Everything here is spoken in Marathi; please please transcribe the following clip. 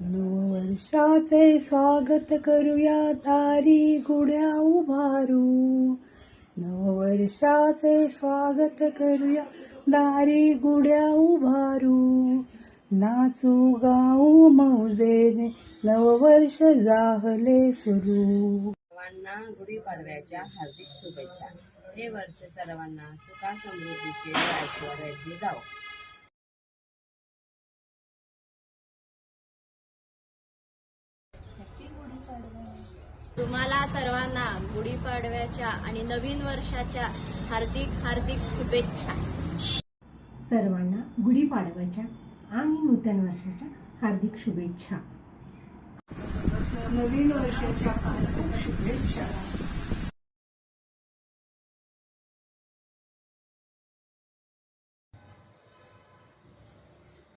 नववर्षाचे स्वागत करूया दारी गुड्या उभारू. नववर्षाचे स्वागत करूया दारी गुड्या उभारू. नाचू गाऊ मौजेने नववर्ष जाहले सुरू. सर्वांना गुढीपाडव्याच्या हार्दिक शुभेच्छा. हे वर्ष सर्वांना सुखा समृद्धीचे ऐश्वर्याचे जावो. तुम्हाला सर्वांना गुढीपाडव्याच्या आणि नवीन वर्षाच्या हार्दिक हार्दिक शुभेच्छा. सर्वांना गुढीपाडव्याच्या आणि नूतन वर्षाच्या हार्दिक शुभेच्छा. नवीन वर्षाच्या हार्दिक शुभेच्छा.